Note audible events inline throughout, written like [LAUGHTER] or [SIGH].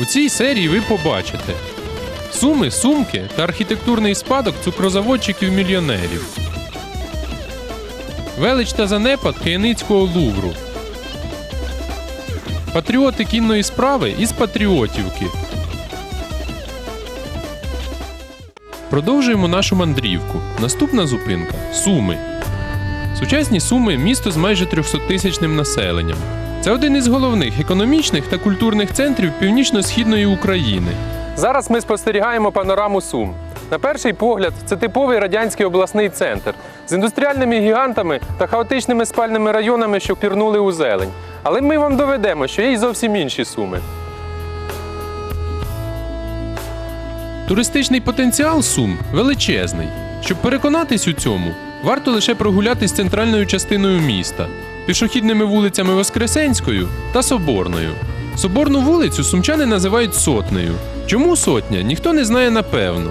У цій серії ви побачите суми, сумки та архітектурний спадок цукрозаводчиків-мільйонерів. Велич та занепад Кияницького лувру. Патріоти кінної справи із Патріотівки. Продовжуємо нашу мандрівку. Наступна зупинка Суми. Сучасні Суми місто з майже 300-тисячним населенням. Це один із головних економічних та культурних центрів північно-східної України. Зараз ми спостерігаємо панораму Сум. На перший погляд, це типовий радянський обласний центр з індустріальними гігантами та хаотичними спальними районами, що пірнули у зелень. Але ми вам доведемо, що є й зовсім інші суми. Туристичний потенціал Сум величезний. Щоб переконатись у цьому, варто лише прогулятись центральною частиною міста, пішохідними вулицями Воскресенською та Соборною. Соборну вулицю сумчани називають сотнею. Чому сотня, ніхто не знає напевно.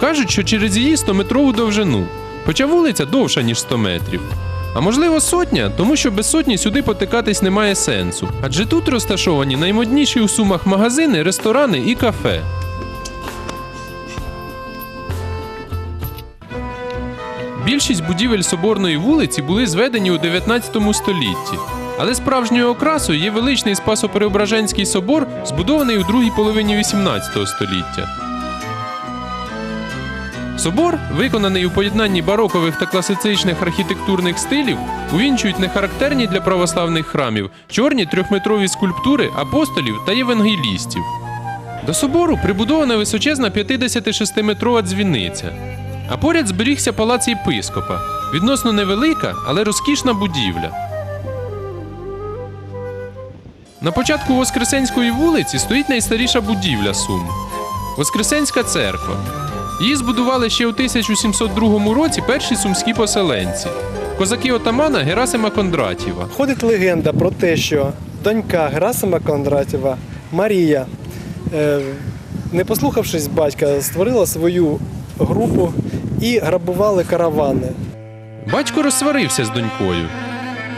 Кажуть, що через її 100-метрову довжину, хоча вулиця довша, ніж 100 метрів. А можливо, сотня, тому що без сотні сюди потикатись немає сенсу. Адже тут розташовані наймодніші у сумах магазини, ресторани і кафе. Більшість будівель Соборної вулиці були зведені у 19 столітті. Але справжньою окрасою є величний Спасо-Преображенський собор, збудований у другій половині 18 століття. Собор, виконаний у поєднанні барокових та класицичних архітектурних стилів, увінчують нехарактерні для православних храмів чорні трьохметрові скульптури апостолів та євангелістів. До собору прибудована височезна 56-метрова дзвіниця. А поряд зберігся палац єпископа, відносно невелика, але розкішна будівля. На початку Воскресенської вулиці стоїть найстаріша будівля Сум Воскресенська церква. Її збудували ще у 1702 році перші сумські поселенці козаки отамана Герасима Кондратєва. Ходить легенда про те, що донька Герасима Кондратєва Марія, е, не послухавшись батька, створила свою групу і грабували каравани. Батько розсварився з донькою.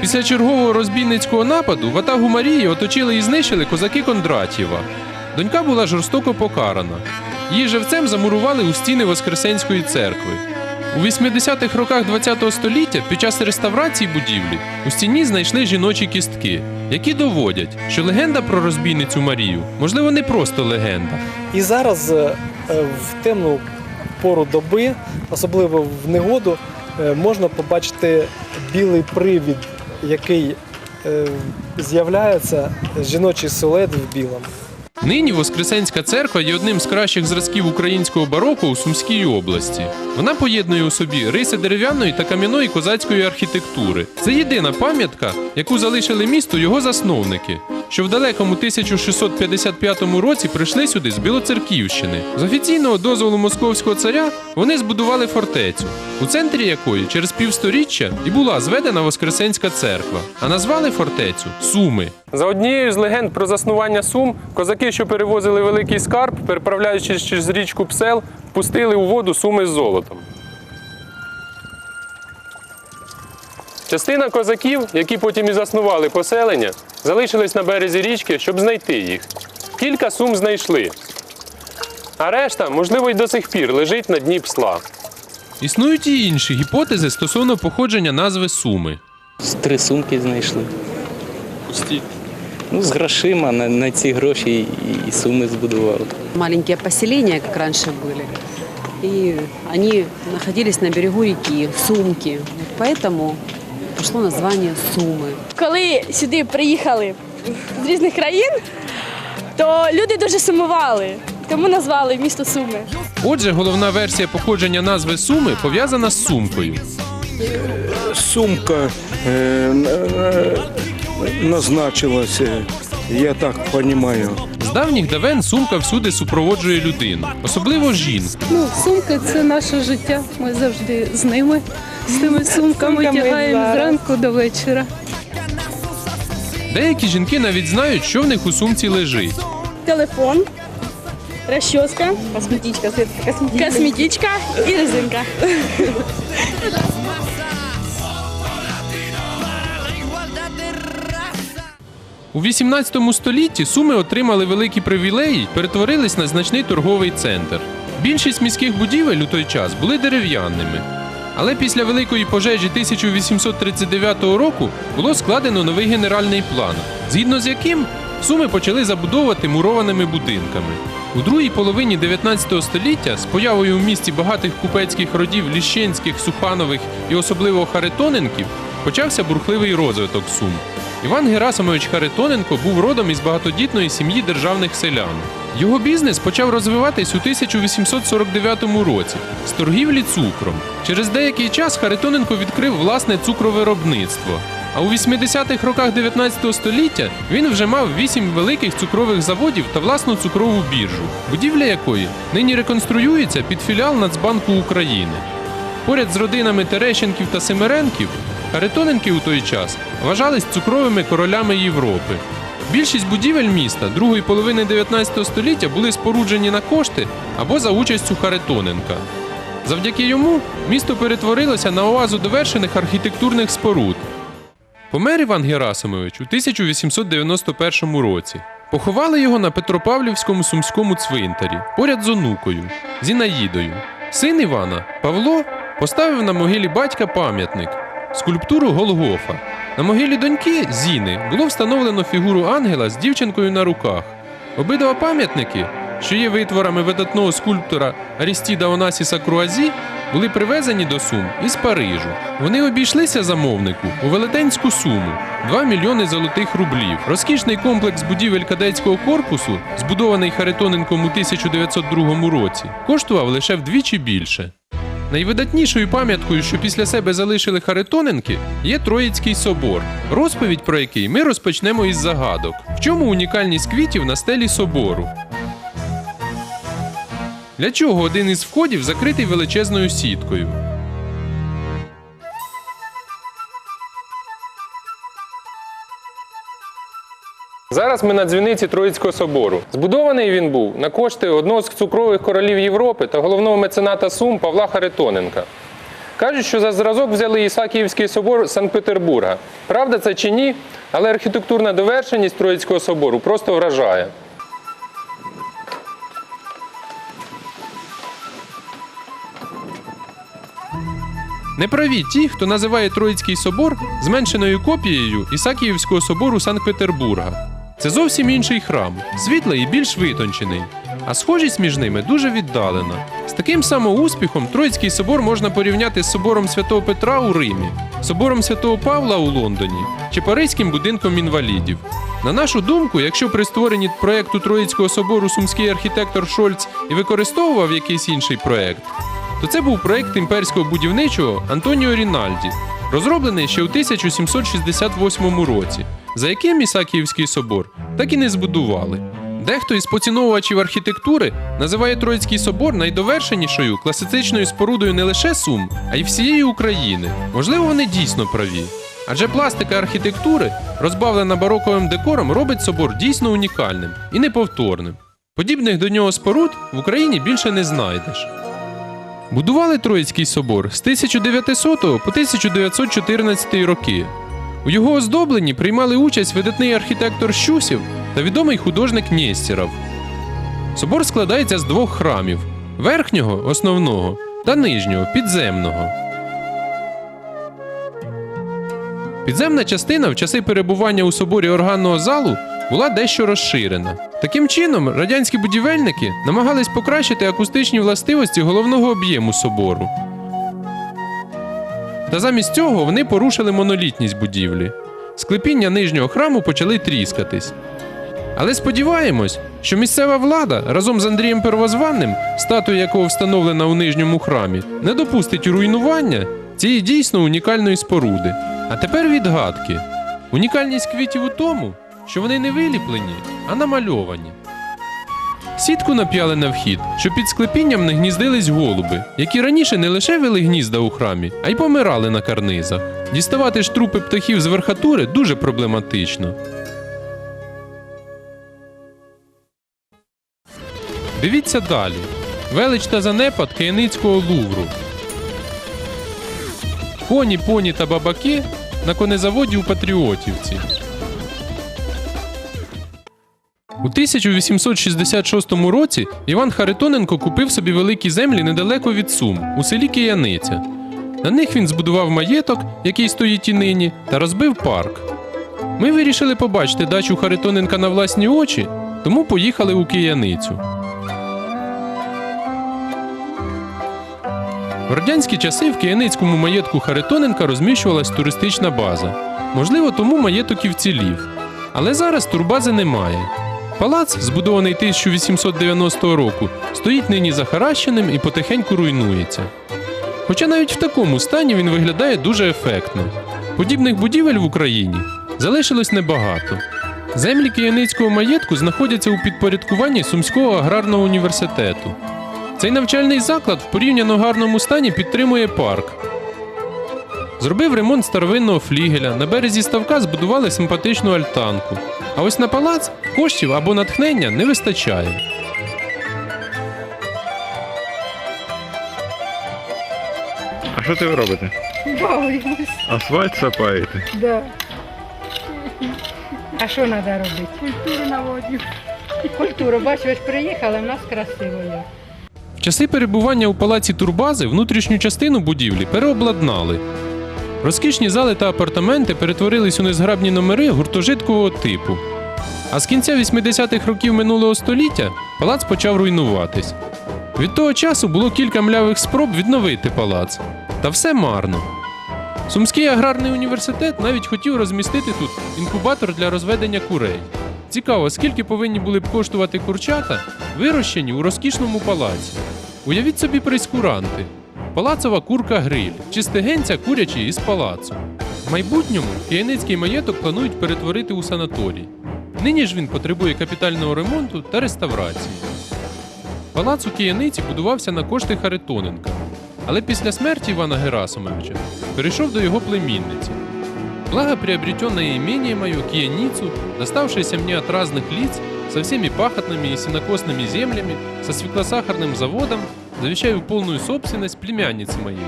Після чергового розбійницького нападу ватагу Марії оточили і знищили козаки Кондратєва. Донька була жорстоко покарана. Її живцем замурували у стіни Воскресенської церкви. У 80-х роках ХХ століття під час реставрації будівлі у стіні знайшли жіночі кістки, які доводять, що легенда про розбійницю Марію можливо не просто легенда. І зараз е, в темну пору доби, особливо в негоду, е, можна побачити білий привід, який е, з'являється жіночий силует в білому. Нині Воскресенська церква є одним з кращих зразків українського бароко у Сумській області. Вона поєднує у собі риси дерев'яної та кам'яної козацької архітектури. Це єдина пам'ятка, яку залишили місту його засновники, що в далекому 1655 році прийшли сюди з Білоцерківщини. З офіційного дозволу московського царя вони збудували фортецю, у центрі якої через півсторіччя і була зведена Воскресенська церква, а назвали фортецю Суми. За однією з легенд про заснування Сум, козаки, що перевозили великий скарб, переправляючись через річку Псел, впустили у воду суми з золотом. Частина козаків, які потім і заснували поселення, залишились на березі річки, щоб знайти їх. Кілька сум знайшли. А решта, можливо, й до сих пір лежить на дні псла. Існують і інші гіпотези стосовно походження назви Суми. Три сумки знайшли. Ну, з грошима на, на ці гроші і, і суми збудували. маленькие поселения, как раньше были. И они находились на берегу реки, Сумки. Вот Поэтому пошло название Сумы. коли сюди приїхали з різних країн, то люди дуже сумували, тому назвали місто Суми. Отже, головна версія походження назви Суми пов'язана з сумкою. сумка э, э, назначилась, э, я так понимаю. З давніх давен сумка всюди супроводжує людину, особливо жінку. Ну, сумки це наше життя. Ми завжди з ними, з тими сумками Сумками тягаємо зранку до вечора. Деякі жінки навіть знають, що в них у сумці лежить. Телефон, розчоска, косметичка, косметичка і резинка. [LAUGHS] У 18 столітті Суми отримали великі привілеї, перетворились на значний торговий центр. Більшість міських будівель у той час були дерев'яними. Але після великої пожежі 1839 року було складено новий генеральний план, згідно з яким Суми почали забудовувати мурованими будинками. У другій половині 19 століття з появою в місті багатих купецьких родів Ліщенських, Суханових і особливо Харитоненків почався бурхливий розвиток Сум. Іван Герасимович Харитоненко був родом із багатодітної сім'ї державних селян. Його бізнес почав розвиватись у 1849 році з торгівлі цукром. Через деякий час Харитоненко відкрив власне цукровиробництво. А у 80-х роках 19 століття він вже мав вісім великих цукрових заводів та власну цукрову біржу, будівля якої нині реконструюється під філіал Нацбанку України. Поряд з родинами Терещенків та Семеренків, Харитоненки у той час вважались цукровими королями Європи. Більшість будівель міста другої половини 19 століття були споруджені на кошти або за участю Харитоненка. Завдяки йому місто перетворилося на оазу довершених архітектурних споруд. Помер Іван Герасимович у 1891 році. Поховали його на Петропавлівському сумському цвинтарі поряд з онукою Зінаїдою. Син Івана Павло поставив на могилі батька пам'ятник скульптуру Голгофа. На могилі доньки Зіни було встановлено фігуру ангела з дівчинкою на руках. Обидва пам'ятники, що є витворами видатного скульптора Арістіда Онасіса Круазі, були привезені до Сум із Парижу. Вони обійшлися замовнику у велетенську суму 2 мільйони золотих рублів. Розкішний комплекс будівель кадетського корпусу, збудований Харитоненком у 1902 році, коштував лише вдвічі більше. Найвидатнішою пам'яткою, що після себе залишили Харитоненки, є Троїцький собор, розповідь про який ми розпочнемо із загадок. В чому унікальність квітів на стелі собору? Для чого один із входів закритий величезною сіткою? Зараз ми на дзвіниці Троїцького собору. Збудований він був на кошти одного з цукрових королів Європи та головного мецената Сум Павла Харитоненка. Кажуть, що за зразок взяли Ісакіївський собор Санкт-Петербурга. Правда це чи ні, але архітектурна довершеність Троїцького собору просто вражає. Не праві ті, хто називає Троїцький собор зменшеною копією Ісакіївського собору Санкт-Петербурга. Це зовсім інший храм, світлий і більш витончений. А схожість між ними дуже віддалена. З таким самоуспіхом Троїцький собор можна порівняти з собором Святого Петра у Римі, собором Святого Павла у Лондоні чи Паризьким будинком інвалідів. На нашу думку, якщо при створенні проєкту Троїцького собору сумський архітектор Шольц і використовував якийсь інший проєкт, то це був проєкт імперського будівничого Антоніо Рінальді, розроблений ще у 1768 році, за яким Ісакіївський собор так і не збудували. Дехто із поціновувачів архітектури називає Троїцький собор найдовершенішою класицичною спорудою не лише Сум, а й всієї України. Можливо, вони дійсно праві. Адже пластика архітектури, розбавлена бароковим декором, робить собор дійсно унікальним і неповторним. Подібних до нього споруд в Україні більше не знайдеш. Будували Троїцький собор з 1900 по 1914 роки. У його оздобленні приймали участь видатний архітектор Щусів та відомий художник Нєстєров. Собор складається з двох храмів: верхнього основного та нижнього підземного. Підземна частина в часи перебування у соборі органного залу була дещо розширена. Таким чином, радянські будівельники намагались покращити акустичні властивості головного об'єму собору. Та замість цього вони порушили монолітність будівлі. Склепіння нижнього храму почали тріскатись. Але сподіваємось, що місцева влада разом з Андрієм Первозванним, статуя якого встановлена у нижньому храмі, не допустить руйнування цієї дійсно унікальної споруди. А тепер відгадки. Унікальність квітів у тому, що вони не виліплені, а намальовані. Сітку нап'яли на вхід, щоб під склепінням не гніздились голуби, які раніше не лише вели гнізда у храмі, а й помирали на карнизах. Діставати ж трупи птахів з верхатури дуже проблематично. Дивіться далі. Велич та занепад Кияницького лувру. Коні, поні та бабаки на конезаводі у Патріотівці. У 1866 році Іван Харитоненко купив собі великі землі недалеко від Сум, у селі Кияниця. На них він збудував маєток, який стоїть і нині, та розбив парк. Ми вирішили побачити дачу Харитоненка на власні очі, тому поїхали у Кияницю. В радянські часи в Кияницькому маєтку Харитоненка розміщувалась туристична база. Можливо, тому маєток і вцілів. Але зараз турбази немає. Палац, збудований 1890 року, стоїть нині захаращеним і потихеньку руйнується. Хоча навіть в такому стані він виглядає дуже ефектно. Подібних будівель в Україні залишилось небагато. Землі Кияницького маєтку знаходяться у підпорядкуванні Сумського аграрного університету. Цей навчальний заклад в порівняно гарному стані підтримує парк. Зробив ремонт старовинного флігеля, на березі ставка збудували симпатичну альтанку. А ось на палац коштів або натхнення не вистачає. А що це ви робите? Бавимось, Асфальт сапаєте? да. А що треба робити? Культуру наводню. Культуру, бачиш, ось приїхали, в нас красиво є. В часи перебування у палаці Турбази внутрішню частину будівлі переобладнали. Розкішні зали та апартаменти перетворились у незграбні номери гуртожиткового типу. А з кінця 80-х років минулого століття палац почав руйнуватись. Від того часу було кілька млявих спроб відновити палац. Та все марно. Сумський аграрний університет навіть хотів розмістити тут інкубатор для розведення курей. Цікаво, скільки повинні були б коштувати курчата, вирощені у розкішному палаці. Уявіть собі прейскуранти Палацова курка гриль, чи стегенця курячі із палацу. В майбутньому Кияницький маєток планують перетворити у санаторій. Нині ж він потребує капітального ремонту та реставрації. Палац у Кияниці будувався на кошти Харитоненка, але після смерти Ивана Герасимовича перейшов до його племінниці. Благо приобретенное имение мое Кияницу, доставшееся мне от разных лиц, со всеми пахотными и сенокосными землями, со свеклосахарным заводом, завещаю полную собственность племяннице моей,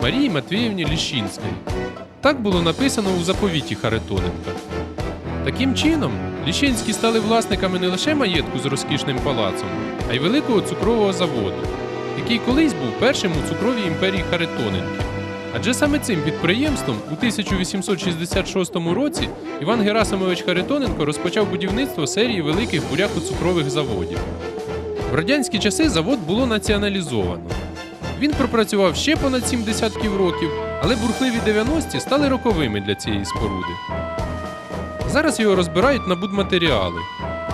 Марії Матвіївні Ліщинської. Так було написано у заповіті Харитоненка. Таким чином, Ліщинські стали власниками не лише маєтку з розкішним палацом, а й великого цукрового заводу, який колись був першим у цукровій імперії Харитоненків. Адже саме цим підприємством у 1866 році Іван Герасимович Харитоненко розпочав будівництво серії великих буряко-цукрових заводів. В радянські часи завод було націоналізовано. Він пропрацював ще понад сім десятків років, але бурхливі 90-ті стали роковими для цієї споруди. Зараз його розбирають на будматеріали.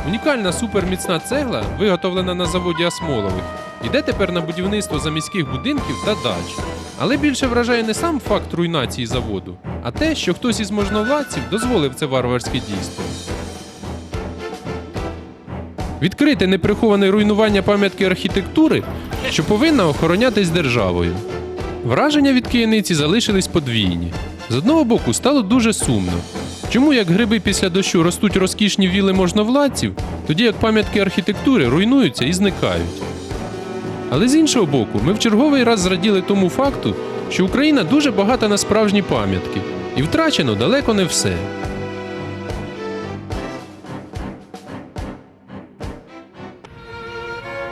Унікальна суперміцна цегла, виготовлена на заводі Асмолових, йде тепер на будівництво заміських будинків та дач. Але більше вражає не сам факт руйнації заводу, а те, що хтось із можновладців дозволив це варварське дійство. Відкрите неприховане руйнування пам'ятки архітектури, що повинна охоронятись державою. Враження від кияниці залишились подвійні. З одного боку, стало дуже сумно. Чому як гриби після дощу ростуть розкішні віли можновладців, тоді як пам'ятки архітектури руйнуються і зникають. Але з іншого боку, ми в черговий раз зраділи тому факту, що Україна дуже багата на справжні пам'ятки, і втрачено далеко не все.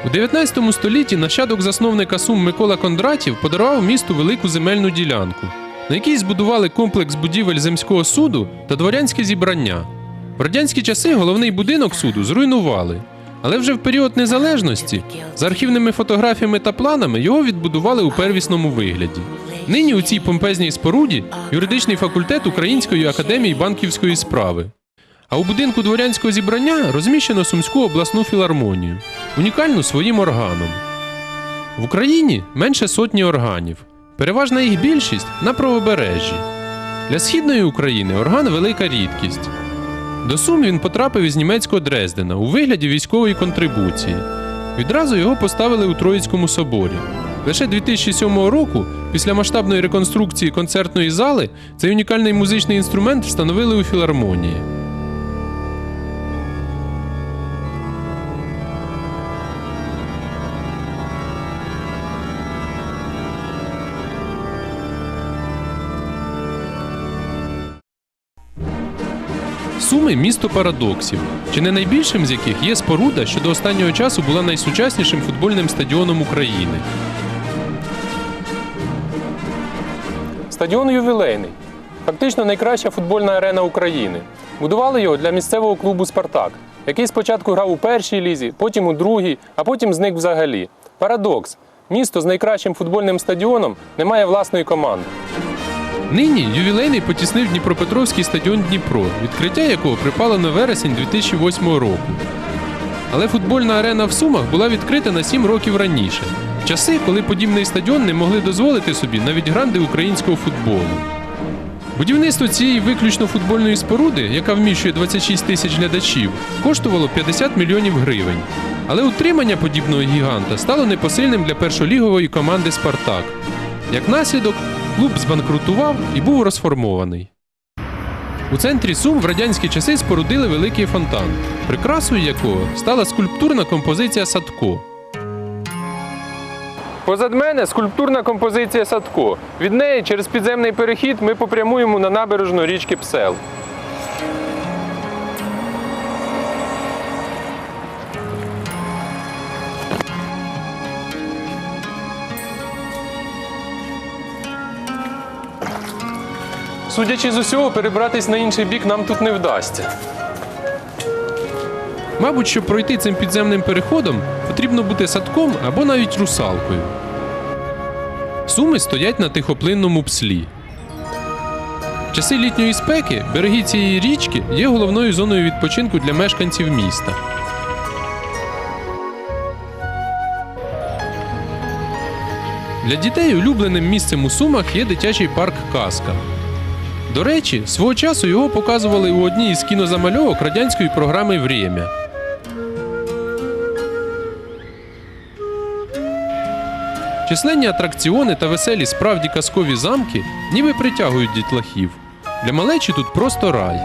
У 19 столітті нащадок засновника Сум Микола Кондратів подарував місту велику земельну ділянку, на якій збудували комплекс будівель земського суду та дворянське зібрання. В радянські часи головний будинок суду зруйнували, але вже в період незалежності з архівними фотографіями та планами його відбудували у первісному вигляді. Нині у цій помпезній споруді юридичний факультет Української академії банківської справи. А у будинку дворянського зібрання розміщено Сумську обласну філармонію, унікальну своїм органом. В Україні менше сотні органів. Переважна їх більшість на правобережжі. Для східної України орган велика рідкість. До Сум він потрапив із німецького Дрездена у вигляді військової контрибуції. Відразу його поставили у Троїцькому соборі. Лише 2007 року, після масштабної реконструкції концертної зали, цей унікальний музичний інструмент встановили у філармонії. Суми місто парадоксів, чи не найбільшим з яких є споруда, що до останнього часу була найсучаснішим футбольним стадіоном України. Стадіон ювілейний. Фактично найкраща футбольна арена України. Будували його для місцевого клубу Спартак, який спочатку грав у першій лізі, потім у другій, а потім зник взагалі. Парадокс. Місто з найкращим футбольним стадіоном не має власної команди. Нині ювілейний потіснив Дніпропетровський стадіон Дніпро, відкриття якого припало на вересень 2008 року. Але футбольна арена в Сумах була відкрита на 7 років раніше, часи, коли подібний стадіон не могли дозволити собі навіть гранди українського футболу. Будівництво цієї виключно футбольної споруди, яка вміщує 26 тисяч глядачів, коштувало 50 мільйонів гривень. Але утримання подібного гіганта стало непосильним для першолігової команди Спартак. Як наслідок, клуб збанкрутував і був розформований. У центрі Сум в радянські часи спорудили великий фонтан, прикрасою якого стала скульптурна композиція Садко. Позад мене скульптурна композиція Садко. Від неї через підземний перехід ми попрямуємо на набережну річки Псел. Судячи з усього, перебратись на інший бік нам тут не вдасться. Мабуть, щоб пройти цим підземним переходом, потрібно бути садком або навіть русалкою. Суми стоять на тихоплинному пслі. В часи літньої спеки береги цієї річки є головною зоною відпочинку для мешканців міста. Для дітей улюбленим місцем у Сумах є дитячий парк Казка. До речі, свого часу його показували у одній із кінозамальовок радянської програми Время. Численні атракціони та веселі справді казкові замки ніби притягують дітлахів. Для малечі тут просто рай.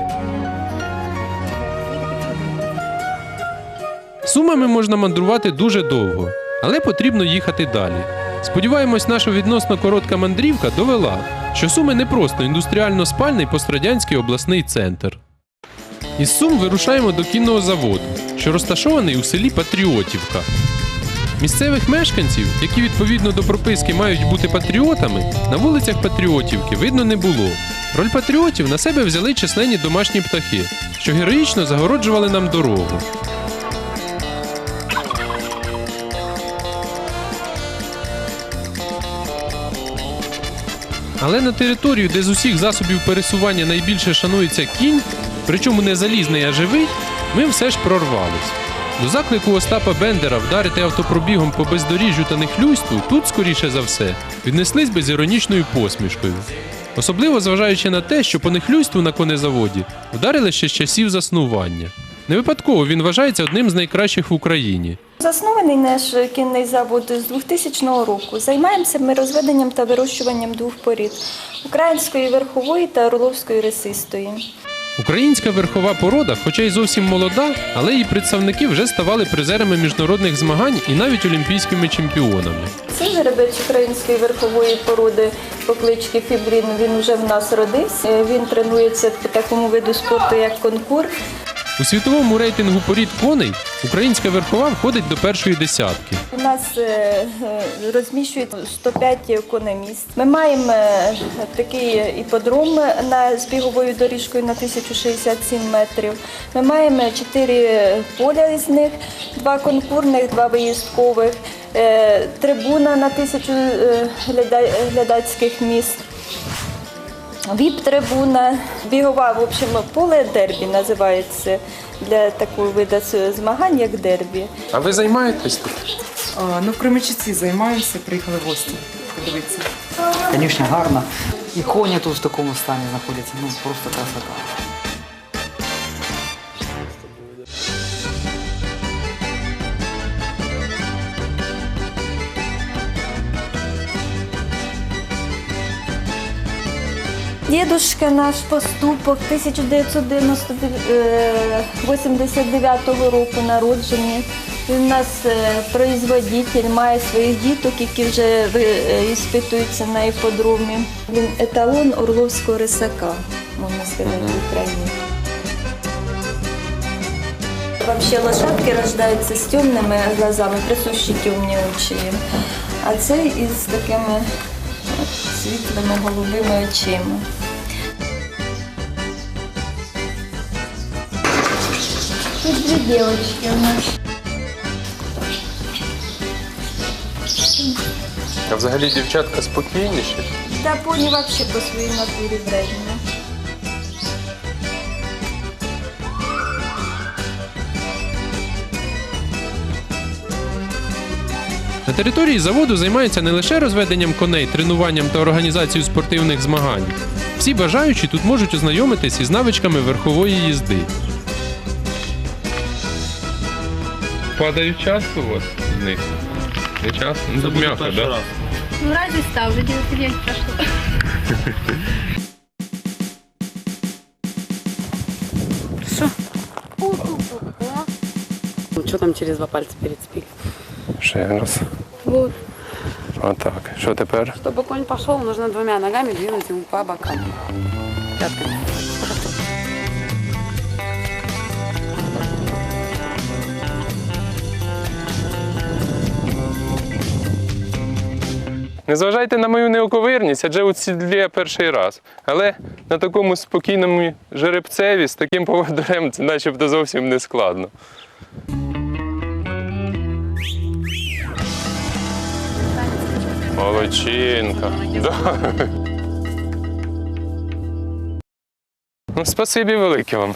Сумами можна мандрувати дуже довго, але потрібно їхати далі. Сподіваємось, наша відносно коротка мандрівка довела, що Суми не просто індустріально-спальний пострадянський обласний центр. Із Сум вирушаємо до кінного заводу, що розташований у селі Патріотівка. Місцевих мешканців, які відповідно до прописки мають бути патріотами, на вулицях Патріотівки видно не було. Роль патріотів на себе взяли численні домашні птахи, що героїчно загороджували нам дорогу. Але на територію, де з усіх засобів пересування найбільше шанується кінь, причому не залізний, а живий, ми все ж прорвались. До заклику Остапа Бендера вдарити автопробігом по бездоріжжю та нехлюйству тут, скоріше за все, віднеслись би з іронічною посмішкою. Особливо зважаючи на те, що по нехлюйству на конезаводі вдарили ще з часів заснування. Не випадково він вважається одним з найкращих в Україні. Заснований наш кінний завод з 2000 року. Займаємося ми розведенням та вирощуванням двох порід української верхової та орловської ресистої. Українська верхова порода, хоча й зовсім молода, але її представники вже ставали призерами міжнародних змагань і навіть олімпійськими чемпіонами. Це жеребець української верхової породи по кличці Фібрін. Він вже в нас родився. Він тренується по такому виду спорту, як конкур. У світовому рейтингу порід коней українська верхова входить до першої десятки. У нас е, е, розміщують 105 конеміст. Ми маємо е, такий іподром на з біговою доріжкою на 1067 метрів. Ми маємо 4 поля із них, два конкурних, два виїздкових, трибуна на 1000 гляда- глядацьких місць. Віп-трибуна, бігова, в общем, поле дербі називається для такого виду змагань, як дербі. А ви займаєтесь тут? А, ну, в Кременчуці займаємося, приїхали в гості подивитися. Звісно, гарно. І коні тут в такому стані знаходяться. Ну просто красота. Дідушка наш поступок 1989 року народження. Він у нас е, производитель, має своїх діток, які вже е, іспитуються на іпподромі. Він еталон Орловського рисака, можна сказати, в Україні. Вообще лошадки рождаються з темними глазами, присущі темні очі. А це із такими світлими голубими очима. Тут дві дівчинки у нас. А взагалі дівчатка спокійніші. Та поні взагалі по своїй натурі вредні. Території заводу займаються не лише розведенням коней, тренуванням та організацією спортивних змагань. Всі бажаючі тут можуть ознайомитись із навичками верхової їзди. Падають часто у вас з них? Не часто? Ну, тут м'яко, так? Да? Ну, разі став, вже 9 лет прошло. Что там через два пальца перецепили? Ще раз. Вот. Отак. Що тепер? Чтобы конь пошел, нужно двумя ногами двинуть ему по бокам. Пятками. Не зважайте на мою неоковирність, адже у сідлі я перший раз. Але на такому спокійному жеребцеві з таким поводирем це начебто зовсім не складно. Молодчинка. Да. Ну, спасибі велике вам.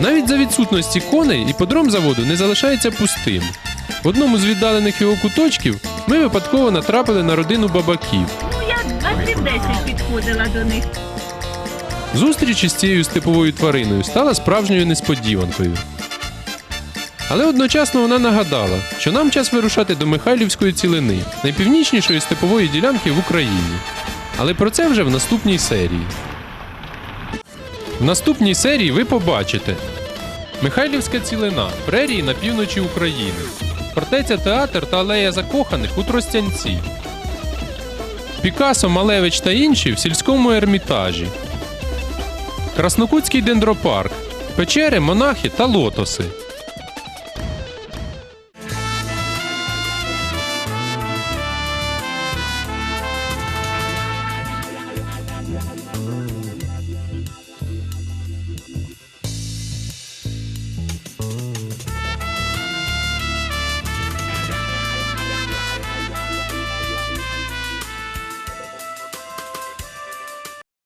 Навіть за відсутності коней іподром заводу не залишається пустим. В одному з віддалених його куточків ми випадково натрапили на родину бабаків. Ну, я 20-10 підходила до них. Зустріч із цією степовою твариною стала справжньою несподіванкою. Але одночасно вона нагадала, що нам час вирушати до Михайлівської цілини, найпівнічнішої степової ділянки в Україні. Але про це вже в наступній серії. В наступній серії ви побачите Михайлівська цілина, прерії на півночі України, фортеця театр та алея закоханих у Тростянці, Пікасо, Малевич та інші в сільському ермітажі. Краснокутський дендропарк, печери, монахи та лотоси.